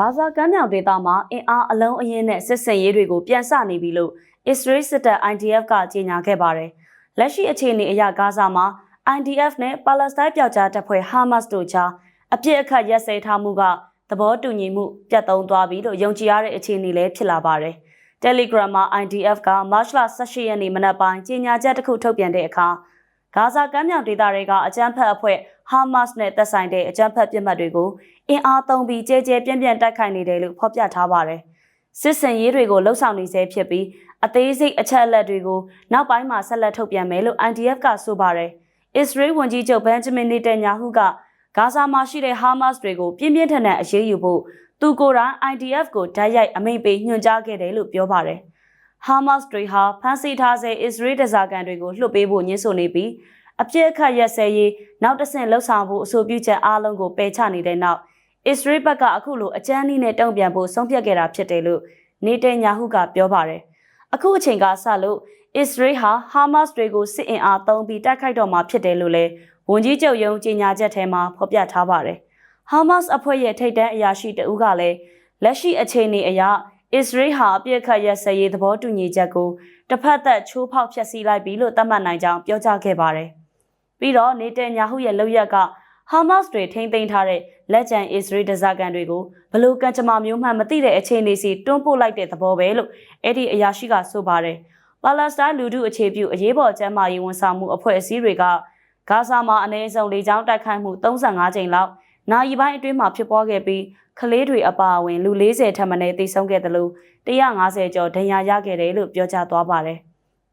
ဂါဇာကမ်းမြောင်ဒေသမှာအင်အားအလုံးအင်းနဲ့စစ်စင်ရေးတွေကိုပြန်ဆနေပြီလို့အစ္စရေးစစ်တပ် IDF ကကြေညာခဲ့ပါတယ်။လက်ရှိအခြေအနေအရဂါဇာမှာ IDF နဲ့ပါလက်စတိုင်းပြောက်ကြားတပ်ဖွဲ့ဟာမတ်စ်တို့ကြားအပြစ်အခတ်ရက်စဲထားမှုကသဘောတူညီမှုပြတ်သုံးသွားပြီလို့ယုံကြည်ရတဲ့အခြေအနေလည်းဖြစ်လာပါတယ်။ Telegram မှာ IDF ကမတ်လ18ရက်နေ့မနက်ပိုင်းကြေညာချက်တစ်ခုထုတ်ပြန်တဲ့အခါဂါဇာကမ်းမြောင်ဒေသတွေကအကြမ်းဖက်အဖွဲ့ ဟာမတ်စ်နဲ့သက်ဆိုင်တဲ့အကြမ်းဖက်ပြစ်မှတ်တွေကိုအင်အားသုံးပြီးကြဲကြဲပြန့်ပြန့်တိုက်ခိုက်နေတယ်လို့ဖော်ပြထားပါတယ်။စစ်စင်ရေးတွေကိုလှုပ်ဆောင်နေဆဲဖြစ်ပြီးအသေးစိတ်အချက်အလက်တွေကိုနောက်ပိုင်းမှာဆက်လက်ထုတ်ပြန်မယ်လို့ IDF ကဆိုပါတယ်။အစ္စရေးဝန်ကြီးချုပ်ဘန်ဂျမင်နေတန်ညာဟုကဂါဇာမှာရှိတဲ့ဟာမတ်စ်တွေကိုပြင်းပြင်းထန်ထန်အရေးယူဖို့သူကိုယ်တိုင် IDF ကိုဓာတ်ရိုက်အမိန့်ပေးညွှန်ကြားခဲ့တယ်လို့ပြောပါတယ်။ဟာမတ်စ်တွေဟာဖမ်းဆီးထားဆဲအစ္စရေးဒဇာကန်တွေကိုလွှတ်ပေးဖို့ညှင်းဆိုနေပြီး အပြစ်အခတ်ရက်စဲရေးနောက်တစ်ဆင့်လှုပ်ဆောင်ဖို့အဆိုပြုချက်အားလုံးကိုပယ်ချနေတဲ့နောက်အစ္စရေးဘက်ကအခုလိုအကြမ်းနည်းနဲ့တုံ့ပြန်ဖို့ဆုံးဖြတ်ခဲ့တာဖြစ်တယ်လို့နေတန်ညာဟုကပြောပါတယ်။အခုအချိန်ကစလို့အစ္စရေးဟာဟာမတ်စ်တွေကိုစစ်အင်အားသုံးပြီးတိုက်ခိုက်တော့မှာဖြစ်တယ်လို့လည်းဝန်ကြီးချုပ်ယုံကြေညာချက်ထဲမှာဖော်ပြထားပါတယ်။ဟာမတ်စ်အဖွဲ့ရဲ့ထိပ်တန်းအရာရှိတဦးကလည်းလက်ရှိအခြေအနေအရအစ္စရေးဟာအပြစ်ခတ်ရက်စဲရေးသဘောတူညီချက်ကိုတစ်ဖက်သက်ချိုးဖောက်ဖျက်ဆီးလိုက်ပြီလို့သတ်မှတ်နိုင်ကြောင်းပြောကြားခဲ့ပါတယ်။ ပြီးတော့နေတန်ညာဟုရဲ့လုပ်ရက်ကဟာမတ်စ်တွေထိန်းသိမ်းထားတဲ့လက်ကျန်အစ္စရေးဒဇာကန်တွေကိုဘလို့ကံကြမ္မာမျိုးမှမသိတဲ့အခြေအနေစီတွန်းပို့လိုက်တဲ့သဘောပဲလို့အဲ့ဒီအရာရှိကဆိုပါတယ်။ပါလက်စတိုင်းလူထုအခြေပြုအရေးပေါ်ကျန်းမာရေးဝန်ဆောင်မှုအဖွဲ့အစည်းတွေကဂါဇာမှာအနည်းဆုံးလေကြောင်းတိုက်ခိုက်မှု35ကြိမ်လောက်နိုင်ပိုင်းအတွင်းမှာဖြစ်ပွားခဲ့ပြီးကလေးတွေအပါအဝင်လူ40ထပ်မံတေဆုံးခဲ့တယ်လို့150ကျော်ဒဏ်ရာရခဲ့တယ်လို့ပြောကြားသွားပါတယ်။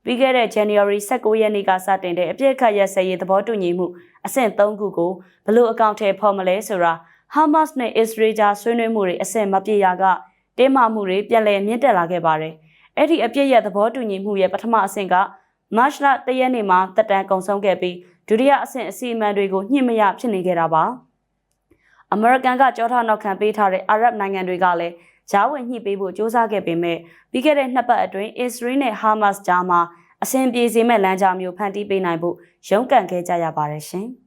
ပြီးခဲ့တဲ့ January 19ရက်နေ့ကစတင်တဲ့အပြစ်ခတ်ရက်စဲရေးသဘောတူညီမှုအဆင့်3ခုကိုဘလို့အကောင့်ထဲဖော်မလဲဆိုတာ Hamas နဲ့ Israel ကြားဆွေးနွေးမှုတွေအဆင့်မပြေရကတင်းမာမှုတွေပြန်လည်မြင့်တက်လာခဲ့ပါတယ်။အဲ့ဒီအပြစ်ရဲ့သဘောတူညီမှုရဲ့ပထမအဆင့်ကမတ်လ၁ရက်နေ့မှာတက်တန်းကုန်ဆုံးခဲ့ပြီးဒုတိယအဆင့်အစီအမံတွေကိုညှိမရဖြစ်နေခဲ့တာပါ။အမေရိကန်ကကြောထားနောက်ခံပေးထားတဲ့အာရပ်နိုင်ငံတွေကလည်း ဂျားဝင်ညှိပေးဖို့စ조사ခဲ့ပေမဲ့ပြီးခဲ့တဲ့နှစ်ပတ်အတွင်းအစ္စရေးနဲ့ဟာမတ်စ်ကြားမှာအဆင်ပြေစေမဲ့လမ်းကြောင်းမျိုးဖန်တီးပေးနိုင်ဖို့ရုန်းကန်ခဲ့ကြရပါတယ်ရှင်။